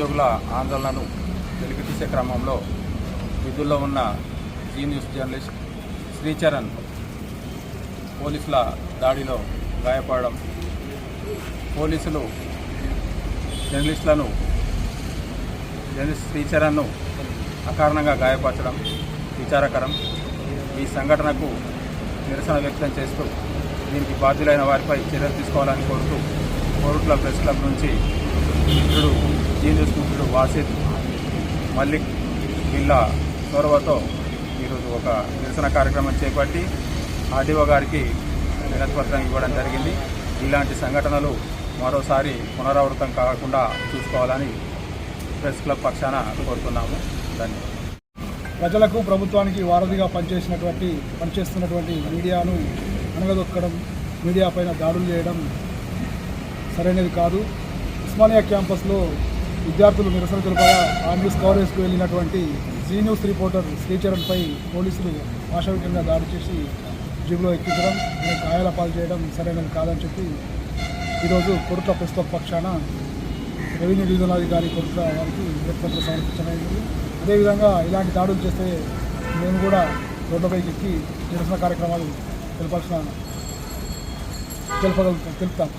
ఉద్యోగుల ఆందోళనను వెలికితీసే క్రమంలో విధుల్లో ఉన్న జీ న్యూస్ జర్నలిస్ట్ శ్రీచరణ్ పోలీసుల దాడిలో గాయపడడం పోలీసులు జర్నలిస్టులను జర్నలిస్ట్ శ్రీచరణ్ను అకారణంగా గాయపరచడం విచారకరం. ఈ సంఘటనకు నిరసన వ్యక్తం చేస్తూ దీనికి బాధ్యులైన వారిపై చర్యలు తీసుకోవాలని కోరుతూ కోరుట్ల ప్రెస్ క్లబ్ నుంచి మిత్రుడు జీ న్యూస్ మిత్రుడు వాసిద్ మల్లిక్ వీళ్ళ చొరవతో ఈరోజు ఒక నిరసన కార్యక్రమం చేపట్టి ఆర్డీఓ గారికి వినతిపత్రం ఇవ్వడం జరిగింది. ఇలాంటి సంఘటనలు మరోసారి పునరావృతం కాకుండా చూసుకోవాలని ప్రెస్ క్లబ్ పక్షాన కోరుతున్నాము. ధన్యవాదాలు. ప్రజలకు ప్రభుత్వానికి వారధిగా పనిచేసినటువంటి పనిచేస్తున్నటువంటి మీడియాను అనగదొక్కడం మీడియా పైన దాడులు చేయడం సరైనది కాదు. ఉస్మానియా క్యాంపస్లో విద్యార్థులు నిరసన తెలుపగా ఆ న్యూస్ వెళ్ళినటువంటి జీ న్యూస్ రిపోర్టర్ శ్రీచరణ్పై పోలీసులు ఆశావికంగా దాడి చేసి జీబులో ఎక్కించడం నేను గాయాల పాలు చేయడం సరైనది కాదని చెప్పి ఈరోజు కొడుట్ల ప్రస్తుత పక్షాన రెవెన్యూ డివిజనాధికారి కొడుట్ల వారికి విజ్ఞప్తి సమర్పించడం అదేవిధంగా ఇలాంటి దాడులు చేస్తే మేము కూడా రోడ్లపైకి ఎక్కి నిరసన కార్యక్రమాలు తెలపాల్సిన తెలుపగలుగుతాం తెలుపుతాం.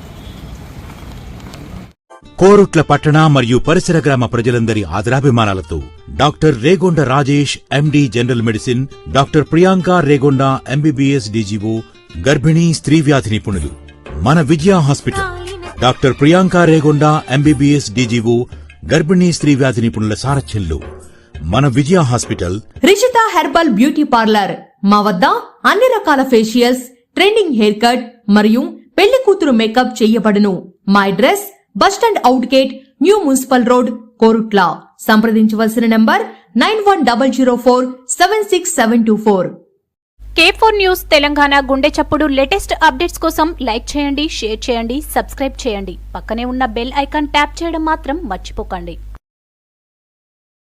కోరుట్ల పట్టణ మరియు పరిసర గ్రామ ప్రజలందరి ఆదరాభిమానాలతో doctor Regonda Rajesh MD general medicine doctor Priyanka Regonda MBBS DGO గర్భిణీ స్త్రీ వ్యాధి నిపుణులు. మన Vijaya hospital. Doctor Priyanka Regonda MBBS DGO గర్భిణీ స్త్రీ వ్యాధి నిపుణుల సారథ్యంలో మన Vijaya hospital. Rishita herbal beauty parlour. మా వద్ద అన్ని రకాల ఫేషియల్స్ ట్రెండింగ్ హెయిర్ కట్ మరియు పెళ్ళి కూతురు మేకప్ చేయబడును. మా address bus stand out gate new municipal road Korutla. సంప్రదించవలసిన number nine one double zero four seven six seven two four. K four news Telangana గుండె చప్పుడు లేటెస్ట్ అప్డేట్స్ కోసం like చేయండి షేర్ చేయండి సబ్స్క్రైబ్ చేయండి. పక్కనే ఉన్న బెల్ ఐకాన్ ట్యాప్ చేయడం మాత్రం మర్చిపోకండి.